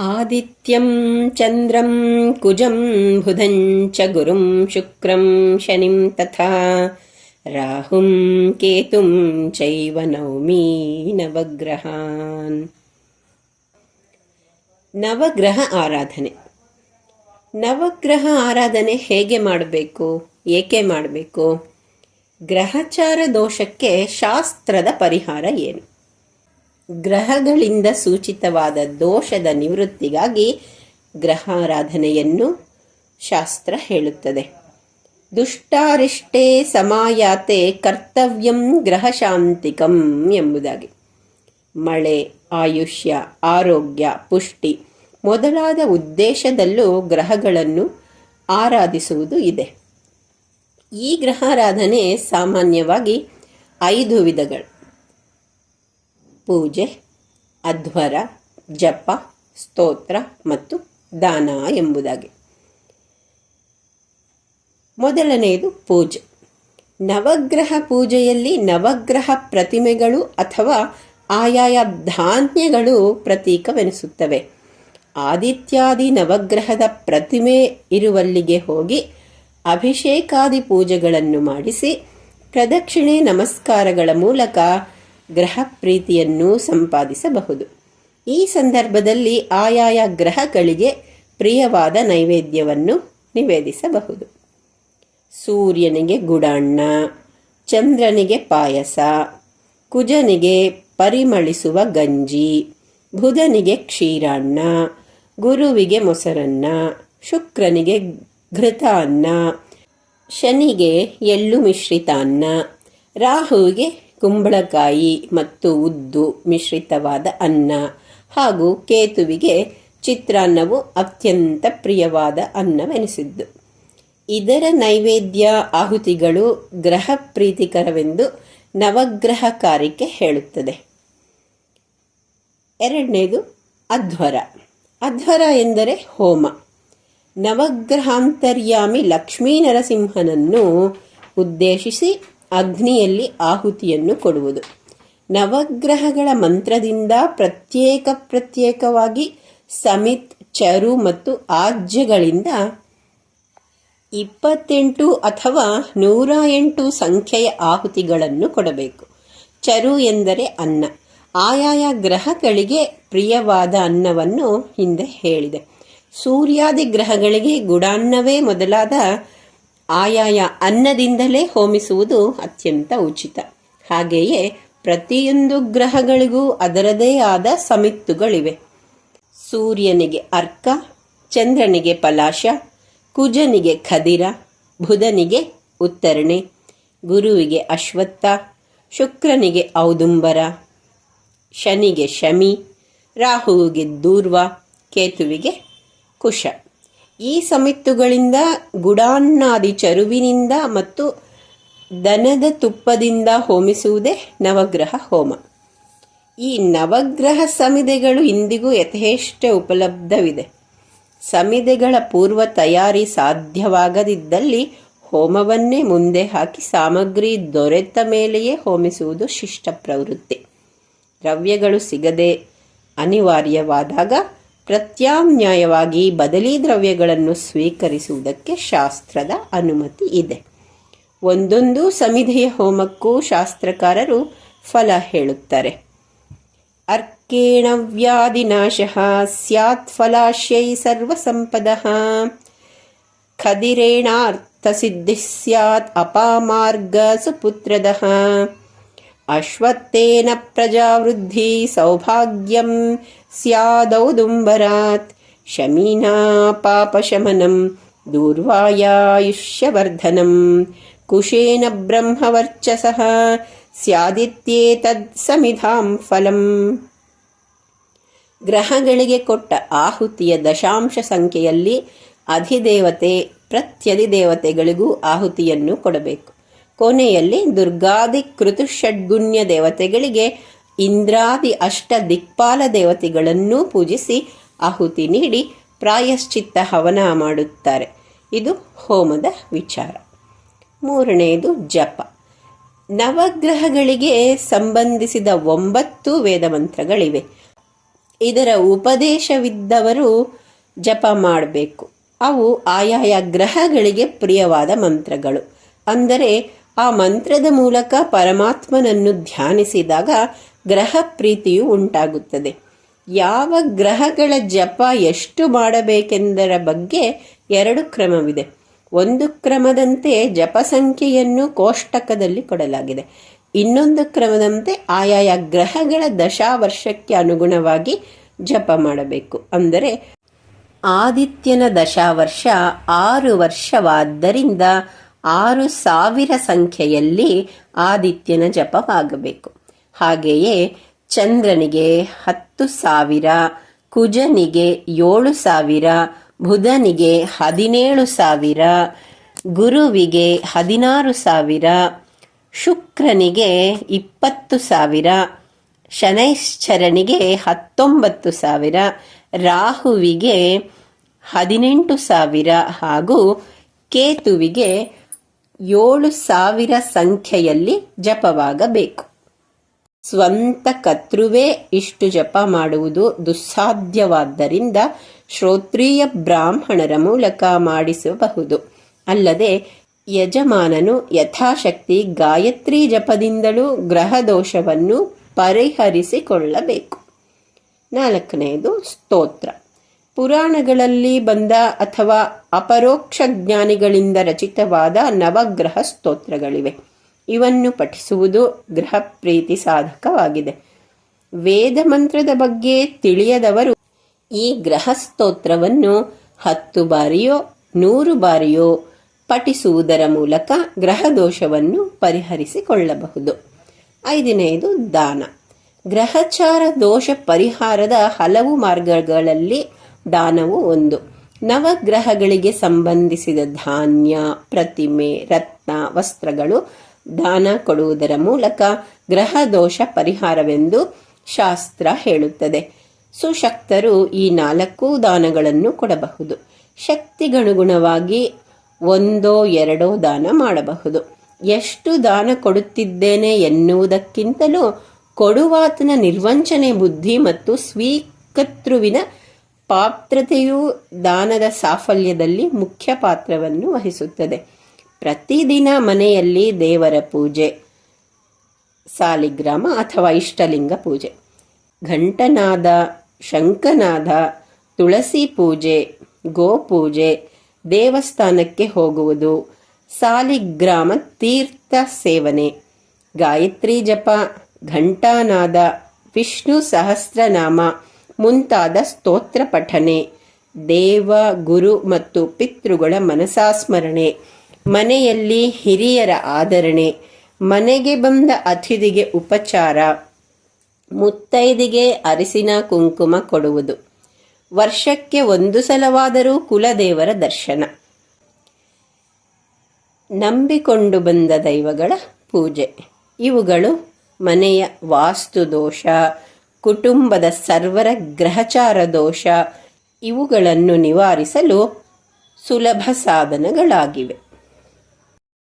आदित्यं चन्द्रं कुजं बुधं च गुरुं शुक्रं शनिं तथा राहुं केतुं चैव नौमि ನವಗ್ರಹಾನ್ ನವಗ್ರಹ ಆರಾಧನೆ ನವಗ್ರಹ ಆರಾಧನೆ ಹೇಗೆ ಮಾಡಬೇಕು ಏಕೆ ಮಾಡಬೇಕು ಗ್ರಹಚಾರ ದೋಷಕ್ಕೆ ಶಾಸ್ತ್ರದ ಪರಿಹಾರ ಏನು ಗ್ರಹಗಳಿಂದ ಸೂಚಿತವಾದ ದೋಷದ ನಿವೃತ್ತಿಗಾಗಿ ಗ್ರಹಾರಾಧನೆಯನ್ನು ಶಾಸ್ತ್ರ ಹೇಳುತ್ತದೆ. ದುಷ್ಟಾರಿಷ್ಟೇ ಸಮಾಯಾತೆ ಕರ್ತವ್ಯಂ ಗ್ರಹಶಾಂತಿಕಂ ಎಂಬುದಾಗಿ. ಮಳೆ, ಆಯುಷ್ಯ, ಆರೋಗ್ಯ, ಪುಷ್ಟಿ ಮೊದಲಾದ ಉದ್ದೇಶದಲ್ಲೂ ಗ್ರಹಗಳನ್ನು ಆರಾಧಿಸುವುದು ಇದೆ. ಈ ಗ್ರಹಾರಾಧನೆ ಸಾಮಾನ್ಯವಾಗಿ ಐದು ವಿಧಗಳು. ಪೂಜೆ, ಅಧ್ವರ, ಜಪ, ಸ್ತೋತ್ರ ಮತ್ತು ದಾನ ಎಂಬುದಾಗಿ. ಮೊದಲನೆಯದು ಪೂಜೆ. ನವಗ್ರಹ ಪೂಜೆಯಲ್ಲಿ ನವಗ್ರಹ ಪ್ರತಿಮೆಗಳು ಅಥವಾ ಆಯಾಯ ಧಾನ್ಯಗಳು ಪ್ರತೀಕವೆನಿಸುತ್ತವೆ. ಆದಿತ್ಯಾದಿ ನವಗ್ರಹದ ಪ್ರತಿಮೆ ಇರುವಲ್ಲಿಗೆ ಹೋಗಿ ಅಭಿಷೇಕಾದಿ ಪೂಜೆಗಳನ್ನು ಮಾಡಿಸಿ, ಪ್ರದಕ್ಷಿಣೆ ನಮಸ್ಕಾರಗಳ ಮೂಲಕ ಗ್ರಹ ಪ್ರೀತಿಯನ್ನು ಸಂಪಾದಿಸಬಹುದು. ಈ ಸಂದರ್ಭದಲ್ಲಿ ಆಯಾಯ ಗ್ರಹಗಳಿಗೆ ಪ್ರಿಯವಾದ ನೈವೇದ್ಯವನ್ನು ನಿವೇದಿಸಬಹುದು. ಸೂರ್ಯನಿಗೆ ಗುಡಣ್ಣ, ಚಂದ್ರನಿಗೆ ಪಾಯಸ, ಕುಜನಿಗೆ ಪರಿಮಳಿಸುವ ಗಂಜಿ, ಬುಧನಿಗೆ ಕ್ಷೀರಾನ್ನ, ಗುರುವಿಗೆ ಮೊಸರನ್ನ, ಶುಕ್ರನಿಗೆ ಘೃತಾನ್ನ, ಶನಿಗೆ ಎಳ್ಳು ಮಿಶ್ರಿತಾನ್ನ, ರಾಹುವಿಗೆ ಕುಂಬಳಕಾಯಿ ಮತ್ತು ಉದ್ದು ಮಿಶ್ರಿತವಾದ ಅನ್ನ ಹಾಗೂ ಕೇತುವಿಗೆ ಚಿತ್ರಾನ್ನವು ಅತ್ಯಂತ ಪ್ರಿಯವಾದ ಅನ್ನವೆನಿಸಿದ್ದು. ಇದರ ನೈವೇದ್ಯ ಆಹುತಿಗಳು ಗ್ರಹ ಪ್ರೀತಿಕರವೆಂದು ನವಗ್ರಹ ಕಾರಿಕೆ ಹೇಳುತ್ತದೆ. ಎರಡನೇದು ಅಧ್ವರ. ಅಧ್ವರ ಎಂದರೆ ಹೋಮ. ನವಗ್ರಹಾಂತರ್ಯಾಮಿ ಲಕ್ಷ್ಮೀ ನರಸಿಂಹನನ್ನು ಉದ್ದೇಶಿಸಿ ಅಗ್ನಿಯಲ್ಲಿ ಆಹುತಿಯನ್ನು ಕೊಡುವುದು. ನವಗ್ರಹಗಳ ಮಂತ್ರದಿಂದ ಪ್ರತ್ಯೇಕ ಪ್ರತ್ಯೇಕವಾಗಿ ಸಮಿತ್, ಚರು ಮತ್ತು ಆಜ್ಯಗಳಿಂದ ಇಪ್ಪತ್ತೆಂಟು ಅಥವಾ ನೂರ ಎಂಟು ಸಂಖ್ಯೆಯ ಆಹುತಿಗಳನ್ನು ಕೊಡಬೇಕು. ಚರು ಎಂದರೆ ಅನ್ನ. ಆಯಾಯ ಗ್ರಹಗಳಿಗೆ ಪ್ರಿಯವಾದ ಅನ್ನವನ್ನು ಹಿಂದೆ ಹೇಳಿದೆ. ಸೂರ್ಯಾದಿ ಗ್ರಹಗಳಿಗೆ ಗುಡಾನ್ನವೇ ಮೊದಲಾದ ಆಯಾಯ ಅನ್ನದಿಂದಲೇ ಹೋಮಿಸುವುದು ಅತ್ಯಂತ ಉಚಿತ. ಹಾಗೆಯೇ ಪ್ರತಿಯೊಂದು ಗ್ರಹಗಳಿಗೂ ಅದರದೇ ಆದ ಸಮಿತ್ತುಗಳಿವೆ. ಸೂರ್ಯನಿಗೆ ಅರ್ಕ, ಚಂದ್ರನಿಗೆ ಪಲಾಶ, ಕುಜನಿಗೆ ಖದಿರ, ಬುಧನಿಗೆ ಉತ್ತರಣೆ, ಗುರುವಿಗೆ ಅಶ್ವತ್ಥ, ಶುಕ್ರನಿಗೆ ಔದುಂಬರ, ಶನಿಗೆ ಶಮಿ, ರಾಹುವಿಗೆ ದೂರ್ವ, ಕೇತುವಿಗೆ ಕುಶ. ಈ ಸಮಿತ್ತುಗಳಿಂದ ಗುಡಾನ್ನಾದಿ ಚರುವಿನಿಂದ ಮತ್ತು ದನದ ತುಪ್ಪದಿಂದ ಹೋಮಿಸುವುದೇ ನವಗ್ರಹ ಹೋಮ. ಈ ನವಗ್ರಹ ಸಮಿದೆಗಳು ಇಂದಿಗೂ ಯಥೇಷ್ಟ ಉಪಲಬ್ಧವಿದೆ. ಸಮಿದೆಗಳ ಪೂರ್ವ ತಯಾರಿ ಸಾಧ್ಯವಾಗದಿದ್ದಲ್ಲಿ ಹೋಮವನ್ನೇ ಮುಂದೆ ಹಾಕಿ ಸಾಮಗ್ರಿ ದೊರೆತ ಮೇಲೆಯೇ ಹೋಮಿಸುವುದು ಶಿಷ್ಟ ಪ್ರವೃತ್ತಿ. ದ್ರವ್ಯಗಳು ಸಿಗದೆ ಅನಿವಾರ್ಯವಾದಾಗ ಪ್ರತ್ಯಾಮ್ನಾಯವಾಗಿ ಬದಲಿ ದ್ರವ್ಯಗಳನ್ನು ಸ್ವೀಕರಿಸುವುದಕ್ಕೆ ಶಾಸ್ತ್ರದ ಅನುಮತಿ ಇದೆ. ಒಂದೊಂದು ಸಮಿಧೆಯ ಹೋಮಕ್ಕೂ ಶಾಸ್ತ್ರಕಾರರು ಫಲ ಹೇಳುತ್ತಾರೆ. ಅರ್ಕೇಣ ವ್ಯಾಧಿನಾಶ ಸ್ಯಾತ್ ಫಲಾಶ್ಯೈ ಸರ್ವಸಂಪದಃ. ಖದಿರೇಣಾರ್ಥಸಿದ್ಧಿ ಸ್ಯಾತ್ ಅಪಾಮಾರ್ಗ ಸುಪುತ್ರದ. ಅಶ್ವತ್ಥೇನ ಪ್ರಜಾವೃದ್ಧಿ ಸೌಭಾಗ್ಯಂ ಶಮೀನಾ ಪಾಪಶಮನಂ ದೂರ್ವಾಯಾಯುಷ್ಯವರ್ಧನಂ ಕುಶೇನ ಬ್ರಹ್ಮವರ್ಚಸಃ ಸ್ಯಾದಿತ್ಯೇತದ್ ಸಮಿಧಾಂ ಫಲಂ ಗ್ರಹಗಳಿಗೆ ಕೊಟ್ಟ ಆಹುತಿಯ ದಶಾಂಶ ಸಂಖ್ಯೆಯಲ್ಲಿ ಅಧಿದೇವತೆ, ಪ್ರತ್ಯಧಿದೇವತೆಗಳಿಗೂ ಆಹುತಿಯನ್ನು ಕೊಡಬೇಕು. ಕೊನೆಯಲ್ಲಿ ದುರ್ಗಾದಿ ಕೃತುಷಡ್ಗುಣ್ಯ ದೇವತೆಗಳಿಗೆ ಇಂದ್ರಾದಿ ಅಷ್ಟ ದಿಕ್ಪಾಲ ದೇವತೆಗಳನ್ನೂ ಪೂಜಿಸಿ ಆಹುತಿ ನೀಡಿ ಪ್ರಾಯಶ್ಚಿತ್ತ ಹವನ ಮಾಡುತ್ತಾರೆ. ಇದು ಹೋಮದ ವಿಚಾರ. ಮೂರನೆಯದು ಜಪ. ನವಗ್ರಹಗಳಿಗೆ ಸಂಬಂಧಿಸಿದ ಒಂಬತ್ತು ವೇದ ಮಂತ್ರಗಳಿವೆ. ಇದರ ಉಪದೇಶವಿದ್ದವರು ಜಪ ಮಾಡಬೇಕು. ಅವು ಆಯಾಯ ಗ್ರಹಗಳಿಗೆ ಪ್ರಿಯವಾದ ಮಂತ್ರಗಳು. ಅಂದರೆ ಆ ಮಂತ್ರದ ಮೂಲಕ ಪರಮಾತ್ಮನನ್ನು ಧ್ಯಾನಿಸಿದಾಗ ಗ್ರಹ ಪ್ರೀತಿಯು ಉಂಟಾಗುತ್ತದೆ. ಯಾವ ಗ್ರಹಗಳ ಜಪ ಎಷ್ಟು ಮಾಡಬೇಕೆಂದರ ಬಗ್ಗೆ ಎರಡು ಕ್ರಮವಿದೆ. ಒಂದು ಕ್ರಮದಂತೆ ಜಪ ಸಂಖ್ಯೆಯನ್ನು ಕೋಷ್ಟಕದಲ್ಲಿ ಕೊಡಲಾಗಿದೆ. ಇನ್ನೊಂದು ಕ್ರಮದಂತೆ ಆಯಾಯ ಗ್ರಹಗಳ ದಶಾವರ್ಷಕ್ಕೆ ಅನುಗುಣವಾಗಿ ಜಪ ಮಾಡಬೇಕು. ಅಂದರೆ ಆದಿತ್ಯನ ದಶಾವರ್ಷ ಆರು ವರ್ಷವಾದ್ದರಿಂದ ಆರು ಸಾವಿರ ಸಂಖ್ಯೆಯಲ್ಲಿ ಆದಿತ್ಯನ ಜಪವಾಗಬೇಕು. ಹಾಗೆಯೇ ಚಂದ್ರನಿಗೆ ಹತ್ತು ಸಾವಿರ, ಕುಜನಿಗೆ ಏಳು ಸಾವಿರ, ಬುಧನಿಗೆ ಹದಿನೇಳು ಸಾವಿರ, ಗುರುವಿಗೆ ಹದಿನಾರು ಸಾವಿರ, ಶುಕ್ರನಿಗೆ ಇಪ್ಪತ್ತು ಸಾವಿರ, ಶನೈಶ್ಚರನಿಗೆ ಹತ್ತೊಂಬತ್ತು ಸಾವಿರ, ರಾಹುವಿಗೆ ಹದಿನೆಂಟು ಸಾವಿರ ಹಾಗೂ ಕೇತುವಿಗೆ ಏಳು ಸಾವಿರ ಸಂಖ್ಯೆಯಲ್ಲಿ ಜಪವಾಗಬೇಕು. ಸ್ವಂತ ಕತ್ರುವೇ ಇಷ್ಟು ಜಪ ಮಾಡುವುದು ದುಸ್ಸಾಧ್ಯವಾದ್ದರಿಂದ ಶ್ರೋತ್ರೀಯ ಬ್ರಾಹ್ಮಣರ ಮೂಲಕ ಮಾಡಿಸಬಹುದು. ಅಲ್ಲದೆ ಯಜಮಾನನು ಯಥಾಶಕ್ತಿ ಗಾಯತ್ರಿ ಜಪದಿಂದಲೂ ಗ್ರಹ ದೋಷವನ್ನು ಪರಿಹರಿಸಿಕೊಳ್ಳಬೇಕು. ನಾಲ್ಕನೆಯದು ಸ್ತೋತ್ರ. ಪುರಾಣಗಳಲ್ಲಿ ಬಂದ ಅಥವಾ ಅಪರೋಕ್ಷ ಜ್ಞಾನಿಗಳಿಂದ ರಚಿತವಾದ ನವಗ್ರಹ ಸ್ತೋತ್ರಗಳಿವೆ. ಇವನ್ನು ಪಠಿಸುವುದು ಗ್ರಹ ಪ್ರೀತಿ ಸಾಧಕವಾಗಿದೆ. ವೇದ ಮಂತ್ರದ ಬಗ್ಗೆ ತಿಳಿಯದವರು ಈ ಗ್ರಹ ಸ್ತೋತ್ರವನ್ನು ಹತ್ತು ಬಾರಿಯೋ, ನೂರು ಬಾರಿಯೋ ಪಠಿಸುವುದರ ಮೂಲಕ ಗ್ರಹ ದೋಷವನ್ನು ಪರಿಹರಿಸಿಕೊಳ್ಳಬಹುದು. ಐದನೆಯದು ದಾನ. ಗ್ರಹಚಾರ ದೋಷ ಪರಿಹಾರದ ಹಲವು ಮಾರ್ಗಗಳಲ್ಲಿ ದಾನವು ಒಂದು. ನವಗ್ರಹಗಳಿಗೆ ಸಂಬಂಧಿಸಿದ ಧಾನ್ಯ, ಪ್ರತಿಮೆ, ರತ್ನ, ವಸ್ತ್ರಗಳು ದಾನ ಕೊಡುವುದರ ಮೂಲಕ ಗ್ರಹ ದೋಷ ಪರಿಹಾರವೆಂದು ಶಾಸ್ತ್ರ ಹೇಳುತ್ತದೆ. ಸುಶಕ್ತರು ಈ ನಾಲ್ಕು ದಾನಗಳನ್ನು ಕೊಡಬಹುದು. ಶಕ್ತಿಗನುಗುಣವಾಗಿ ಒಂದೋ ಎರಡೋ ದಾನ ಮಾಡಬಹುದು. ಎಷ್ಟು ದಾನ ಕೊಡುತ್ತಿದ್ದೇನೆ ಎನ್ನುವುದಕ್ಕಿಂತಲೂ ಕೊಡುವಾತನ ನಿರ್ವಂಚನೆ ಬುದ್ಧಿ ಮತ್ತು ಸ್ವೀಕರ್ತೃವಿನ ಪಾತ್ರತೆಯು ದಾನದ ಸಾಫಲ್ಯದಲ್ಲಿ ಮುಖ್ಯ ಪಾತ್ರವನ್ನು ವಹಿಸುತ್ತದೆ. ಪ್ರತಿದಿನ ಮನೆಯಲ್ಲಿ ದೇವರ ಪೂಜೆ, ಸಾಲಿಗ್ರಾಮ ಅಥವಾ ಇಷ್ಟಲಿಂಗ ಪೂಜೆ, ಘಂಟನಾದ ಶಂಕನಾದ ತುಳಸಿ ಪೂಜೆ ಗೋಪೂಜೆ ದೇವಸ್ಥಾನಕ್ಕೆ ಹೋಗುವುದು, ಸಾಲಿಗ್ರಾಮ ತೀರ್ಥ ಸೇವನೆ, ಗಾಯತ್ರಿ ಜಪ, ಘಂಟಾನಾದ, ವಿಷ್ಣು ಸಹಸ್ರನಾಮ ಮುಂತಾದ ಸ್ತೋತ್ರ ಪಠನೆ. ದೇವ, ಗುರು ಮತ್ತು ಪಿತೃಗಳ ಮನಸಾಸ್ಮರಣೆ ಮನೆಯಲ್ಲಿ ಹಿರಿಯರ ಆದರಣೆ. ಮನೆಗೆ ಬಂದ ಅತಿಥಿಗೆ ಉಪಚಾರ. ಮುತ್ತೈದಿಗೆ ಅರಿಸಿನ ಕುಂಕುಮ ಕೊಡುವುದು. ವರ್ಷಕ್ಕೆ ಒಂದು ಸಲವಾದರೂ ಕುಲದೇವರ ದರ್ಶನ. ನಂಬಿಕೊಂಡು ಬಂದ ದೈವಗಳ ಪೂಜೆ. ಇವುಗಳು ಮನೆಯ ವಾಸ್ತು ದೋಷ ಕುಟುಂಬದ ಸರ್ವರ ಗ್ರಹಚಾರ ದೋಷ ಇವುಗಳನ್ನು ನಿವಾರಿಸಲು ಸುಲಭ ಸಾಧನಗಳಾಗಿವೆ.